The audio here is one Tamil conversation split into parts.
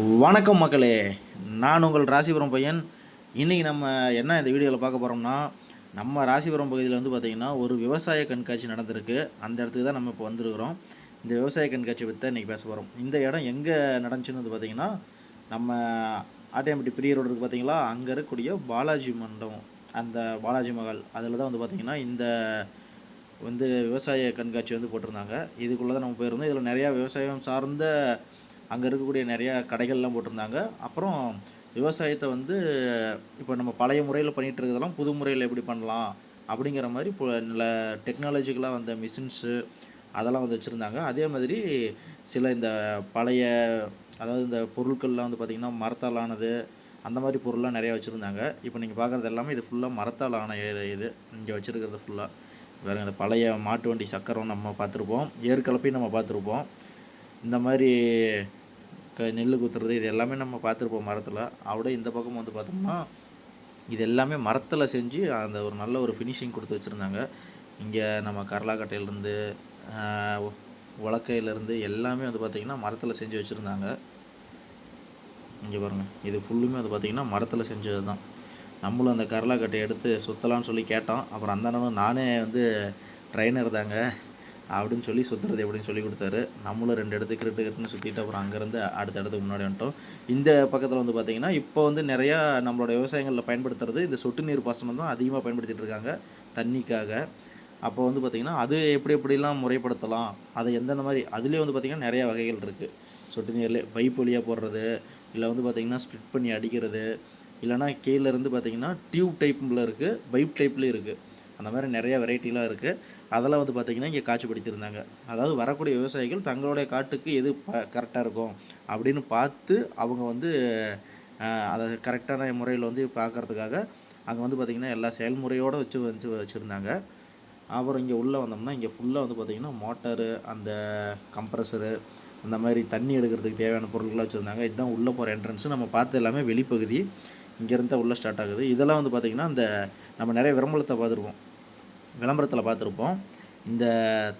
வணக்கம் மக்களே. நான் உங்கள் ராசிபுரம் பையன். இன்றைக்கி நம்ம என்ன இந்த வீடியோவில் பார்க்க போகிறோம்னா நம்ம ராசிபுரம் பகுதியில் வந்து பார்த்திங்கன்னா ஒரு விவசாய கண்காட்சி நடந்திருக்கு. அந்த இடத்துக்கு தான் நம்ம இப்போ வந்திருக்கிறோம். இந்த விவசாய கண்காட்சி பற்றி தான் இன்றைக்கி பேச போகிறோம் இந்த இடம் எங்கே நடந்துச்சுன்னு வந்து பார்த்திங்கன்னா நம்ம ஆட்டியம்பட்டி பிரிய ரோடு இருக்குது பார்த்தீங்களா அங்கே இருக்கக்கூடிய பாலாஜி மண்டபம். அந்த பாலாஜி மகால் அதில் தான் வந்து பார்த்திங்கன்னா இந்த வந்து விவசாய கண்காட்சி வந்து போட்டிருந்தாங்க. இதுக்குள்ளே தான் நம்ம போயிருந்தோம். இதில் நிறையா விவசாயம் சார்ந்த அங்கே இருக்கக்கூடிய நிறையா கடைகள்லாம் போட்டிருந்தாங்க. அப்புறம் விவசாயத்தை வந்து இப்போ நம்ம பழைய முறையில் பண்ணிகிட்டு இருக்கிறதெல்லாம் புது முறையில் எப்படி பண்ணலாம்? அப்படிங்கிற மாதிரி இப்போ நல்ல டெக்னாலஜிக்கலாக வந்த மிஷின்ஸு அதெல்லாம் வந்து வச்சுருந்தாங்க. அதே மாதிரி சில இந்த பழைய அதாவது இந்த பொருட்கள்லாம் வந்து பார்த்திங்கன்னா மரத்தால் ஆனது அந்த மாதிரி பொருள்லாம் நிறையா வச்சுருந்தாங்க. இப்போ நீங்கள் பார்க்குறது எல்லாமே இது ஃபுல்லாக மரத்தால் ஆன இது. இங்கே வச்சுருக்கிறது ஃபுல்லாக வேறு இந்த பழைய மாட்டு வண்டி சக்கரம் நம்ம பார்த்துருப்போம். ஏற்கலப்பையும் நம்ம பார்த்துருப்போம். இந்த மாதிரி க நெல் குத்துறது இது எல்லாமே நம்ம பார்த்துருப்போம் மரத்தில். அப்படியே இந்த பக்கம் வந்து பார்த்தோம்னா இது எல்லாமே மரத்தில் செஞ்சு அந்த ஒரு நல்ல ஒரு ஃபினிஷிங் கொடுத்து வச்சுருந்தாங்க. இங்கே நம்ம கரலாக்கட்டையிலேருந்து உலக்கையிலேருந்து எல்லாமே வந்து பார்த்திங்கன்னா மரத்தில் செஞ்சு வச்சுருந்தாங்க. இங்கே பாருங்கள் இது ஃபுல்லுமே வந்து பார்த்திங்கன்னா மரத்தில் செஞ்சது தான் நம்மளும் அந்த கரலாக்கட்டையை எடுத்து சுற்றலான்னு சொல்லி கேட்டோம். அப்புறம் அந்த நானே வந்து ட்ரைனர் தாங்க. அப்படின்னு சொல்லி சுற்றுறது எப்படின்னு சொல்லி கொடுத்தாரு. நம்மளும் ரெண்டு இடத்துக்கு கிரிட்டு கிட்டுன்னு சுற்றிட்டு அப்புறம் அங்கேருந்து அடுத்த இடத்துக்கு முன்னாடி வந்துட்டோம். இந்த பக்கத்தில் வந்து பார்த்திங்கன்னா இப்போ வந்து நிறையா நம்மளோட விவசாயங்களில் பயன்படுத்துறது இந்த சொட்டு நீர் பாசனம் தான் அதிகமாக பயன்படுத்திகிட்டு இருக்காங்க தண்ணிக்காக. அப்போ வந்து பார்த்திங்கன்னா அது எப்படி எப்படிலாம் முறைப்படுத்தலாம் அதை எந்தெந்த மாதிரி அதுலேயே வந்து பார்த்திங்கன்னா நிறையா வகைகள் இருக்குது சொட்டு நீர்லேயே பைப் வழியாக போடுறது இல்லை வந்து பார்த்திங்கன்னா ஸ்ப்ளிட் பண்ணி அடிக்கிறது இல்லைனா கீழேருந்து பார்த்திங்கன்னா டியூப் டைப்பில் இருக்குது பைப் டைப்லேயும் இருக்குது அந்த மாதிரி நிறைய வெரைட்டிலாம் இருக்குது அதெல்லாம் வந்து பார்த்திங்கன்னா இங்கே காட்சிப்படுத்தியிருந்தாங்க. அதாவது வரக்கூடிய விவசாயிகள் தங்களுடைய காட்டுக்கு எது ப கரெக்டாக இருக்கும் அப்படின்னு பார்த்து அவங்க வந்து அதை கரெக்டான முறையில் வந்து பார்க்கறதுக்காக அங்கே வந்து பார்த்திங்கன்னா எல்லா செயல்முறையோடு வச்சு வச்சு வச்சுருந்தாங்க. அப்புறம் இங்கே உள்ளே வந்தோம்னா இங்கே ஃபுல்லாக வந்து பார்த்திங்கன்னா மோட்டரு அந்த கம்ப்ரஸரு அந்த மாதிரி தண்ணி எடுக்கிறதுக்கு தேவையான பொருட்கள்லாம் வச்சுருந்தாங்க. இதுதான் உள்ளே போகிற என்ட்ரன்ஸு நம்ம பார்த்து எல்லாமே வெளிப்பகுதி. இங்கேருந்து தான் உள்ளே ஸ்டார்ட் ஆகுது. இதெல்லாம் வந்து பார்த்திங்கன்னா அந்த நம்ம நிறைய விரம்பலத்தை பார்த்துருப்போம். விளம்பரத்தில் பார்த்துருப்போம். இந்த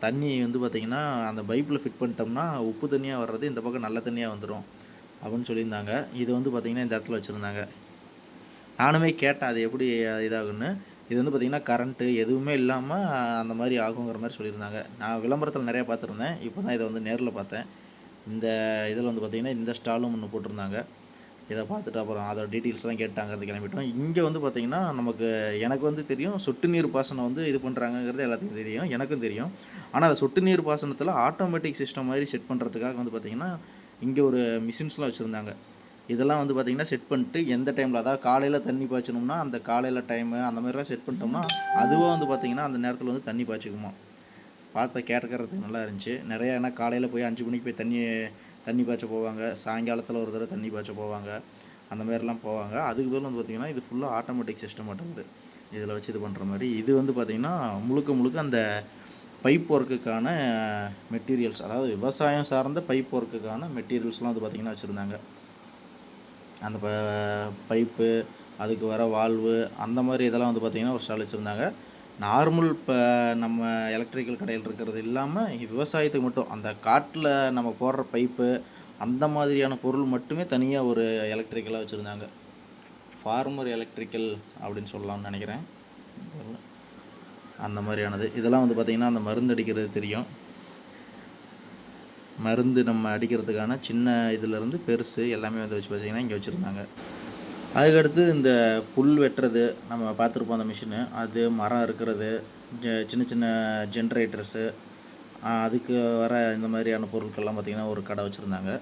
தண்ணி வந்து பார்த்திங்கன்னா அந்த பைப்பில் ஃபிட் பண்ணிட்டோம்னா உப்பு தண்ணியாக வர்றது இந்த பக்கம் நல்ல தண்ணியாக வந்துடும் அப்படின்னு சொல்லியிருந்தாங்க. இது வந்து பார்த்திங்கன்னா இந்த இடத்துல வச்சுருந்தாங்க. நானுமே கேட்டேன் அது எப்படி இதாகுன்னு இது வந்து பார்த்திங்கன்னா கரண்ட்டு எதுவுமே இல்லாமல் அந்த மாதிரி ஆகுங்கிற மாதிரி சொல்லியிருந்தாங்க. நான் விளம்பரத்தில் நிறையா பார்த்துருந்தேன். இப்போ தான் இதை வந்து நேரில் பார்த்தேன். இந்த இதில் வந்து பார்த்திங்கன்னா இந்த ஸ்டாலும் ஒன்று போட்டிருந்தாங்க. இதை பார்த்துட்டு அப்புறம் அதோட டீட்டெயில்ஸ்லாம் கேட்டாங்கிறது கிளம்பிட்டோம். இங்கே வந்து பார்த்திங்கன்னா நமக்கு எனக்கு வந்து தெரியும் சொட்டு நீர் பாசனம் வந்து இது பண்ணுறாங்கங்கிறது எல்லாத்துக்கும் தெரியும் எனக்கும் தெரியும். ஆனால் அந்த சொட்டு நீர் பாசனத்தில் ஆட்டோமேட்டிக் சிஸ்டம் மாதிரி செட் பண்ணுறதுக்காக வந்து பார்த்திங்கன்னா இங்கே ஒரு மிஷின்ஸ்லாம் வச்சுருந்தாங்க. இதெல்லாம் வந்து பார்த்திங்கன்னா செட் பண்ணிட்டு எந்த டைமில் அதாவது காலையில் தண்ணி பாய்ச்சணும்னா அந்த காலையில் டைமு அந்த மாதிரிலாம் செட் பண்ணிட்டோம்னா அதுவாக வந்து பார்த்திங்கன்னா அந்த நேரத்தில் வந்து தண்ணி பாய்ச்சிக்குமா பார்த்த கேட்கறதுக்கு நல்லா இருந்துச்சு. நிறையா ஏன்னா காலையில் போய் அஞ்சு மணிக்கு போய் தண்ணி தண்ணி பாய்ச்ச போவாங்க. சாயங்காலத்தில் ஒரு தடவை தண்ணி பாய்ச்ச போவாங்க. அந்த மாதிரிலாம் போவாங்க. அதுக்கு பதில் வந்து பார்த்திங்கன்னா இது ஃபுல்லாக ஆட்டோமேட்டிக் சிஸ்டம் மட்டும் இதில் வச்சு இது பண்ணுற மாதிரி. இது வந்து பார்த்திங்கன்னா முழுக்க முழுக்க அந்த பைப் ஒர்க்குக்கான மெட்டீரியல்ஸ் அதாவது விவசாயம் சார்ந்த பைப் ஒர்க்குக்கான மெட்டீரியல்ஸ்லாம் வந்து பார்த்திங்கன்னா வச்சுருந்தாங்க. அந்த ப பைப்பு அதுக்கு வர வால்வு அந்த மாதிரி இதெல்லாம் வந்து பார்த்திங்கன்னா ஒரு ஸ்டால் வச்சுருந்தாங்க. நார்மல் இப்போ நம்ம எலக்ட்ரிக்கல் கடையில் இருக்கிறது இல்லாமல் விவசாயத்துக்கு மட்டும் அந்த காட்டில் நம்ம போடுற பைப்பு அந்த மாதிரியான பொருள் மட்டுமே தனியாக ஒரு எலக்ட்ரிக்கலாக வச்சுருந்தாங்க. ஃபார்மர் எலக்ட்ரிக்கல் அப்படின்னு சொல்லலாம்னு நினைக்கிறேன். அந்த மாதிரியானது. இதெல்லாம் வந்து பார்த்திங்கன்னா அந்த மருந்து அடிக்கிறது தெரியும். மருந்து நம்ம அடிக்கிறதுக்கான சின்ன இதுலேருந்து பெருசு எல்லாமே வந்து வச்சு பார்த்தீங்கன்னா இங்கே வச்சுருந்தாங்க. அதுக்கடுத்து இந்த புல் வெட்டுறது நம்ம பார்த்துருப்போம் அந்த மிஷினு அது மரம் இருக்கிறது சின்ன சின்ன ஜென்ரேட்டர்ஸு அதுக்கு வர இந்த மாதிரியான பொருட்கள்லாம் பார்த்திங்கன்னா ஒரு கடை வச்சுருந்தாங்க.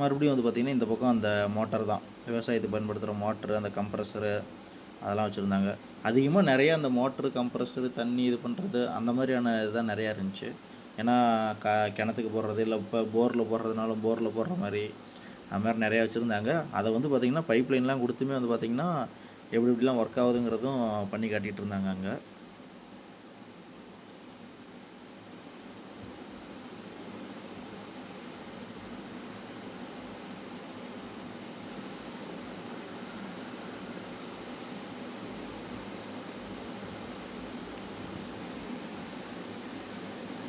மறுபடியும் வந்து பார்த்திங்கன்னா இந்த பக்கம் அந்த மோட்டர் தான். விவசாயத்துக்கு பயன்படுத்துகிற மோட்ரு அந்த கம்ப்ரஸரு அதெல்லாம் வச்சுருந்தாங்க. அதிகமாக நிறையா அந்த மோட்ரு கம்ப்ரஸரு தண்ணி இது பண்ணுறது அந்த மாதிரியான இதுதான் நிறையா இருந்துச்சு. ஏன்னா க கிணத்துக்கு போடுறது இல்லை இப்போ போரில் போடுறதுனாலும் போரில் போடுற மாதிரி அது மாதிரி நிறையா வச்சுருந்தாங்க. அதை வந்து பார்த்திங்கன்னா பைப் லைன்லாம் கொடுத்துமே வந்து பார்த்திங்கன்னா எப்படி இப்படிலாம் ஒர்க் ஆகுதுங்கிறதும் பண்ணி காட்டிகிட்டு இருந்தாங்க அங்கே.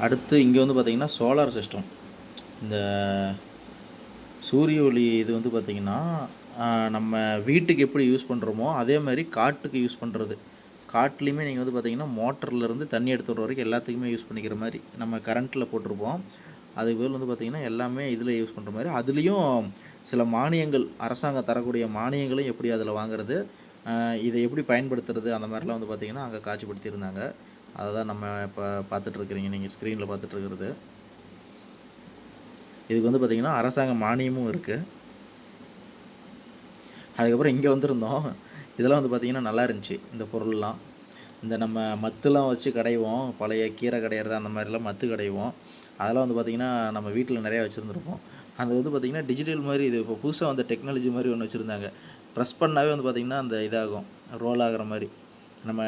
அடுத்து இங்கே வந்து பார்த்திங்கன்னா சோலார் சிஸ்டம் இந்த சூரிய ஒளி இது வந்து பார்த்திங்கன்னா நம்ம வீட்டுக்கு எப்படி யூஸ் பண்ணுறோமோ அதே மாதிரி காட்டுக்கு யூஸ் பண்ணுறது காட்டுலேயுமே நீங்கள் வந்து பார்த்தீங்கன்னா மோட்டர்லேருந்து தண்ணி எடுத்து வரைக்கும் எல்லாத்துக்குமே யூஸ் பண்ணிக்கிற மாதிரி நம்ம கரண்ட்டில் போட்டிருப்போம். அதுக்கு பதில் வந்து பார்த்திங்கன்னா எல்லாமே இதில் யூஸ் பண்ணுற மாதிரி. அதுலேயும் சில மானியங்கள் அரசாங்கம் தரக்கூடிய மானியங்களும் எப்படி அதில் வாங்குறது இதை எப்படி பயன்படுத்துறது அந்த மாதிரிலாம் வந்து பார்த்திங்கன்னா அங்கே காட்சிப்படுத்தியிருந்தாங்க. அதை தான் நம்ம இப்போ பார்த்துட்ருக்குறீங்க நீங்கள் ஸ்க்ரீனில் பார்த்துட்ருக்கிறது இதுக்கு வந்து பார்த்திங்கன்னா அரசாங்க மானியமும் இருக்குது அதுக்கப்புறம் இங்கே வந்திருந்தோம். இதெல்லாம் வந்து பார்த்திங்கன்னா நல்லா இருந்துச்சு இந்த பொருள்லாம். இந்த நம்ம மத்துலாம் வச்சு கடைவோம் பழைய கீரை கடையிறது அந்த மாதிரிலாம் மத்து கடைவோம். அதெல்லாம் வந்து பார்த்திங்கன்னா நம்ம வீட்டில் நிறையா வச்சுருந்துருப்போம். அது வந்து பார்த்திங்கன்னா டிஜிட்டல் மாதிரி இது இப்போ புதுசாக வந்த டெக்னாலஜி மாதிரி ஒன்று வச்சுருந்தாங்க. ப்ரெஸ் பண்ணாவே வந்து பார்த்திங்கன்னா அந்த இதாகும் ரோல் ஆகிற மாதிரி. நம்ம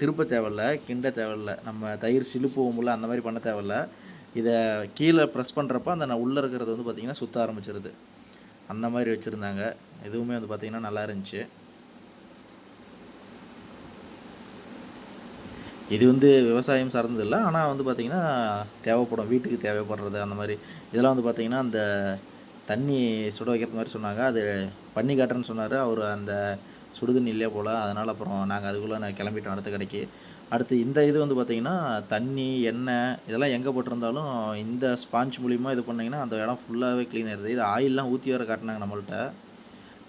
திருப்ப தேவையில்ல கிண்ட தேவையில்ல நம்ம தயிர் சிலுப்புவோம்ல அந்த மாதிரி பண்ண தேவையில்ல. இதை கீழே ப்ரெஸ் பண்ணுறப்ப அந்த நான் உள்ளே இருக்கிறது வந்து பார்த்திங்கன்னா சுத்த ஆரம்பிச்சிருது. அந்த மாதிரி வச்சுருந்தாங்க. இதுவுமே வந்து பார்த்திங்கன்னா நல்லா இருந்துச்சு. இது வந்து விவசாயம் சார்ந்தது இல்லை. ஆனால் வந்து பார்த்திங்கன்னா தேவைப்படும். வீட்டுக்கு தேவைப்படுறது அந்த மாதிரி. இதெல்லாம் வந்து பார்த்திங்கன்னா அந்த தண்ணி சுட வைக்கிறது மாதிரி சொன்னாங்க. அது பண்ணி காட்டுறேன்னு சொன்னார். அவர் அந்த சுடுதண்ணி இல்லையே போல். அதனால் அப்புறம் நாங்கள் அதுக்குள்ளே நான் கிளம்பிட்டோம் அடுத்த கடைக்கு. அடுத்து இந்த இது வந்து பார்த்திங்கன்னா தண்ணி எண்ணெய் இதெல்லாம் எங்கே போட்டிருந்தாலும் இந்த ஸ்பாஞ்ச் மூலிமா இது பண்ணிங்கன்னா அந்த இடம் ஃபுல்லாகவே க்ளீன் ஆயிடுது. இது ஆயிலெலாம் ஊற்றி வர காட்டினாங்க நம்மள்ட்ட.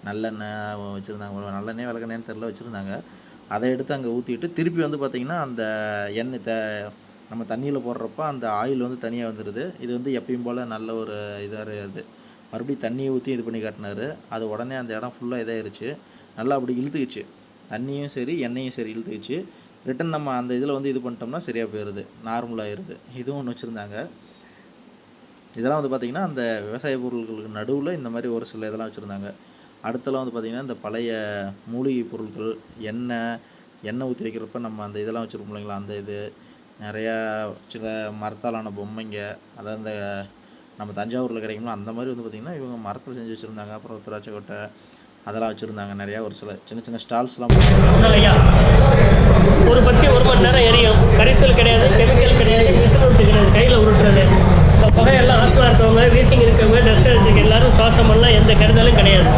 நல்லெண்ணெய் வச்சுருந்தாங்க. நல்லெண்ணெய் விளக்கெண்ணெய்னு தெரில வச்சுருந்தாங்க. அதை எடுத்து அங்கே ஊற்றிட்டு திருப்பி வந்து பார்த்திங்கன்னா அந்த எண்ணெய் த நம்ம தண்ணியில் போடுறப்ப அந்த ஆயில் வந்து தனியாக வந்துடுது இது வந்து எப்பயும் போல் நல்ல ஒரு இதாக இருக்குது. மறுபடியும் தண்ணியை ஊற்றி இது பண்ணி காட்டினாரு. அது உடனே அந்த இடம் ஃபுல்லாக இதாகிருச்சு நல்லா அப்படி இழுத்துக்குச்சு. தண்ணியும் சரி எண்ணெயும் சரி இழுத்துக்குச்சு. ரிட்டன் நம்ம அந்த இதில் வந்து இது பண்ணிட்டோம்னா சரியாக போயிடுது நார்மலாகிடுது இதுவும் ஒன்று வச்சுருந்தாங்க. இதெல்லாம் வந்து பார்த்திங்கன்னா அந்த விவசாய பொருட்களுக்கு நடுவில் இந்த மாதிரி ஒரு சில இதெல்லாம் வச்சுருந்தாங்க. அடுத்தலாம் வந்து பார்த்திங்கன்னா இந்த பழைய மூலிகை பொருட்கள் எண்ணெய் எண்ணெய் ஊற்றி வைக்கிறப்ப நம்ம அந்த இதெல்லாம் வச்சுருப்போம் இல்லைங்களா? அந்த இது நிறையா சில மரத்தாலான பொம்மைங்க அதாவது இந்த நம்ம தஞ்சாவூரில் கிடைக்கும்ல அந்த மாதிரி வந்து பார்த்திங்கன்னா இவங்க மரத்தில் செஞ்சு வச்சுருந்தாங்க. அப்புறம் திராட்சை கொட்டை அதெல்லாம் வச்சுருந்தாங்க. நிறையா ஒரு சில சின்ன சின்ன ஸ்டால்ஸ்லாம் ஒரு பத்தி ஒரு மணி நேரம் எரியும். கரித்தல் கிடையாது கெமிக்கல் கிடையாது மிஷின் உருட்டு கிடையாது கையில் உருட்டுறது. இப்போ புகையெல்லாம் ஆஸ்மா இருக்கவங்க வீசிங் இருக்கவங்க டஸ்ட் எடுத்துக்க எல்லாரும் சுவாசமெல்லாம் எந்த கெடுதலும் கிடையாது.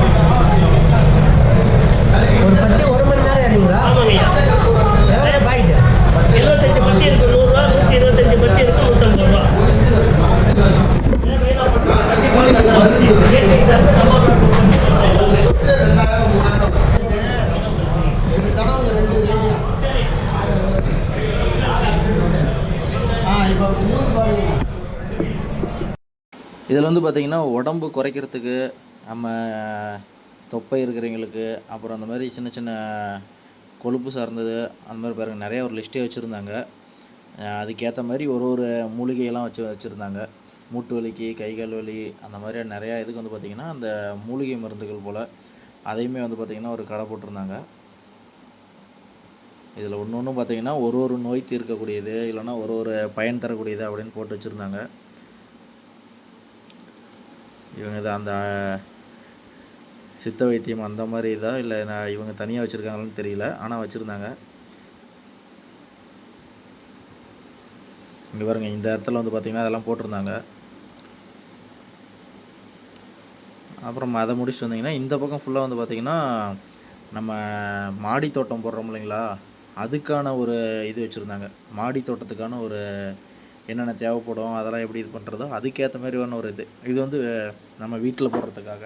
இதில் வந்து பார்த்திங்கன்னா உடம்பு குறைக்கிறதுக்கு நம்ம தொப்பை இருக்கிறவங்களுக்கு அப்புறம் அந்த மாதிரி சின்ன சின்ன கொழுப்பு சார்ந்தது அந்த மாதிரி பாருங்கள் நிறைய ஒரு லிஸ்ட்டே வச்சுருந்தாங்க. அதுக்கேற்ற மாதிரி ஒரு ஒரு மூலிகையெல்லாம் வச்சு வச்சுருந்தாங்க. மூட்டு வலிக்கு கை கால் வலி அந்த மாதிரி நிறையா இதுக்கு வந்து பார்த்திங்கன்னா அந்த மூலிகை மருந்துகள் போல் அதையுமே வந்து பார்த்திங்கன்னா ஒரு கடை போட்டிருந்தாங்க. இதில் ஒன்று ஒன்றும் பார்த்திங்கன்னா ஒரு ஒரு நோய் தீர்க்கக்கூடியது இல்லைன்னா ஒரு ஒரு பயன் தரக்கூடியது அப்படின்னு போட்டு வச்சுருந்தாங்க. இவங்க தான் அந்த சித்த வைத்தியம் அந்த மாதிரி இதா? இல்லை நான் இவங்க தனியாக வச்சுருக்காங்களான்னு தெரியல. ஆனால் வச்சுருந்தாங்க. இங்கே பாருங்க இந்த இடத்துல வந்து பார்த்திங்கன்னா அதெல்லாம் போட்டிருந்தாங்க. அப்புறம் அதை முடிச்சுட்டு வந்தீங்கன்னா இந்த பக்கம் ஃபுல்லாக வந்து பார்த்திங்கன்னா நம்ம மாடி தோட்டம் போடுறோம் இல்லைங்களா? அதுக்கான ஒரு இது வச்சுருந்தாங்க. மாடி தோட்டத்துக்கான ஒரு என்னென்ன தேவைப்படும் அதெல்லாம் எப்படி இது பண்ணுறதோ அதுக்கேற்ற மாதிரி ஒரு இது. இது வந்து நம்ம வீட்டில் போடுறதுக்காக.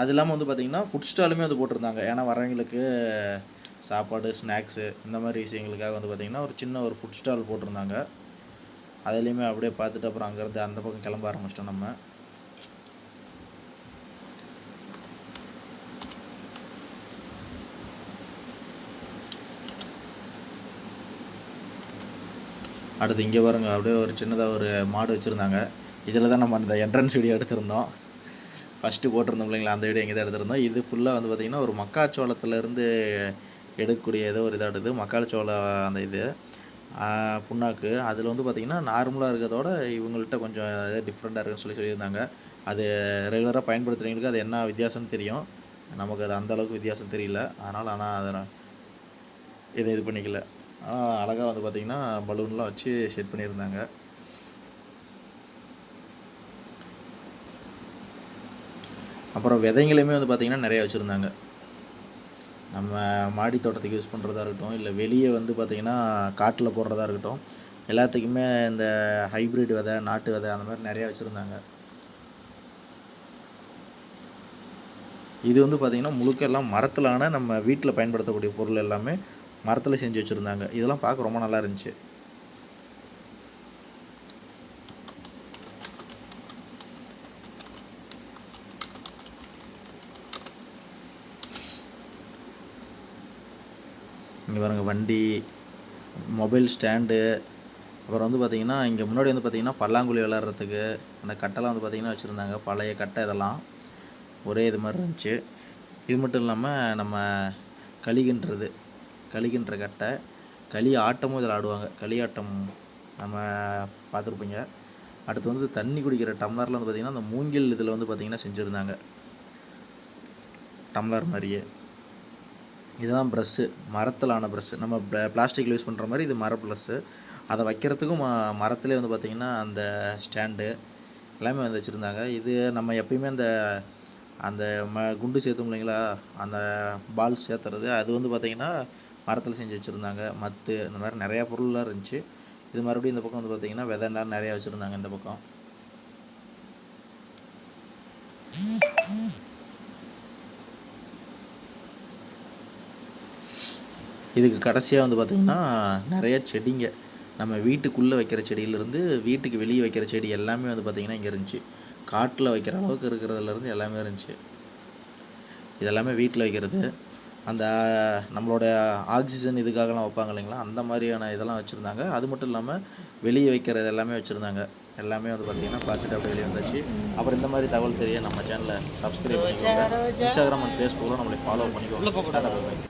அது இல்லாமல் வந்து பார்த்திங்கன்னா ஃபுட் ஸ்டாலுமே வந்து போட்டிருந்தாங்க. ஏன்னா வரவங்களுக்கு சாப்பாடு ஸ்நாக்ஸு இந்த மாதிரி விஷயங்களுக்காக வந்து பார்த்திங்கன்னா ஒரு சின்ன ஒரு ஃபுட் ஸ்டால் போட்டிருந்தாங்க. அதுலேயுமே அப்படியே பார்த்துட்டு அப்புறம் அங்கேருந்து அந்த பக்கம் கிளம்ப ஆரம்பிச்சிட்டோம் நம்ம. அடுத்து இங்கே பாருங்க அப்படியே ஒரு சின்னதாக ஒரு மாடு வச்சுருந்தாங்க. இதில் தான் நம்ம அந்த என்ட்ரன்ஸ் வீடியோ எடுத்திருந்தோம். ஃபஸ்ட்டு போட்டிருந்தோம் இல்லைங்களா? அந்த வீடியோ இங்கே தான் எடுத்திருந்தோம். இது ஃபுல்லாக வந்து பார்த்திங்கன்னா ஒரு மக்காச்சோளத்துலேருந்து எடுக்கக்கூடிய ஏதோ ஒரு இதாகிடுது மக்காச்சோளம் அந்த இது. புண்ணாக்கு. அதில் வந்து பார்த்திங்கன்னா நார்மலாக இருக்கிறதோட இவங்கள்ட்ட கொஞ்சம் டிஃப்ரெண்ட்டாக இருக்குன்னு சொல்லி சொல்லியிருந்தாங்க. அது ரெகுலராக பயன்படுத்துகிறவங்களுக்கு அது என்ன வித்தியாசம்னு தெரியும். நமக்கு அது அந்த அளவுக்கு வித்தியாசம் தெரியல. அதனால் ஆனால் அதை நான் இதை இது பண்ணிக்கல. ஆனால் அழகாக வந்து பார்த்திங்கன்னா பலூன்லாம் வச்சு செட் பண்ணியிருந்தாங்க. அப்புறம் விதைங்களையுமே வந்து பார்த்திங்கன்னா நிறைய வச்சுருந்தாங்க. நம்ம மாடி தோட்டத்துக்கு யூஸ் பண்ணுறதா இருக்கட்டும் இல்லை வெளியே வந்து பார்த்திங்கன்னா காட்டில் போடுறதா இருக்கட்டும் எல்லாத்துக்குமே இந்த ஹைப்ரிட் விதை நாட்டு விதை அந்த மாதிரி நிறையா வச்சுருந்தாங்க. இது வந்து பார்த்திங்கன்னா முழுக்க எல்லாம் மரத்திலான நம்ம வீட்டில் பயன்படுத்தக்கூடிய பொருள் எல்லாமே மரத்தில் செஞ்சு வச்சுருந்தாங்க. இதெல்லாம் பார்க்க ரொம்ப நல்லா இருந்துச்சு. இங்கே பாருங்கள் வண்டி மொபைல் ஸ்டாண்டு. அப்புறம் வந்து பார்த்திங்கன்னா இங்கே முன்னாடி வந்து பார்த்திங்கன்னா பல்லாங்குழி விளாட்றதுக்கு அந்த கட்டைலாம் வந்து பார்த்திங்கன்னா வச்சுருந்தாங்க. பழைய கட்டை இதெல்லாம். ஒரே இது மாதிரி இருந்துச்சு. இது மட்டும் இல்லாமல் நம்ம களிகின்றது. களிகின்ற கட்டை களி ஆட்டமும் இதில் ஆடுவாங்க களி ஆட்டம் நம்ம பார்த்துருப்பீங்க. அடுத்து வந்து தண்ணி குடிக்கிற டம்ளரில் வந்து பார்த்திங்கன்னா அந்த மூங்கில் இதில் வந்து பார்த்திங்கன்னா செஞ்சுருந்தாங்க. டம்ளர் மாதிரியே. இதுதான் ப்ரஷ்ஷு மரத்திலான ப்ரஷ்ஷு நம்ம பிளாஸ்டிக்கில் யூஸ் பண்ணுற மாதிரி இது மர ப்ளஸ்ஸு அதை வைக்கிறதுக்கும் மரத்துலேயே வந்து பார்த்திங்கன்னா அந்த ஸ்டாண்டு எல்லாமே வந்து வச்சுருந்தாங்க. இது நம்ம எப்பயுமே அந்த அந்த ம குண்டு சேர்த்தோம் இல்லைங்களா? அந்த பால் சேர்த்துறது. அது வந்து பார்த்திங்கன்னா மரத்தில் செஞ்சு வச்சுருந்தாங்க மத்து இந்த மாதிரி நிறையா பொருள்லாம் இருந்துச்சு. இது மறுபடியும் இந்த பக்கம் வந்து பார்த்திங்கன்னா விதைலாம் நிறையா வச்சுருந்தாங்க இந்த பக்கம். இதுக்கு கடைசியாக வந்து பார்த்திங்கன்னா நிறைய செடிங்க. நம்ம வீட்டுக்குள்ளே வைக்கிற செடியிலேருந்து வீட்டுக்கு வெளியே வைக்கிற செடி எல்லாமே வந்து பார்த்திங்கன்னா இங்கே இருந்துச்சு. காட்டில் வைக்கிற அளவுக்கு இருக்கிறதுலேருந்து எல்லாமே இருந்துச்சு. இதெல்லாமே வீட்டில் வைக்கிறது. அந்த நம்மளோட ஆக்சிஜன் இதுக்காகலாம் வைப்பாங்க இல்லைங்களா? அந்த மாதிரியான இதெல்லாம் வச்சுருந்தாங்க. அது மட்டும் இல்லாமல் வெளியே வைக்கிறது எல்லாமே வச்சுருந்தாங்க. எல்லாமே வந்து பார்த்திங்கன்னா பார்த்துட்டு அப்படியே வெளியே வந்தாச்சு. அப்புறம் இந்த மாதிரி தகவல் தெரிய நம்ம சேனலை சப்ஸ்கிரைப் பண்ணிக்கோங்க. இன்ஸ்டாகிராம் அண்ட் ஃபேஸ்புக்கில் நம்மளை ஃபாலோ பண்ணிக்கோங்க.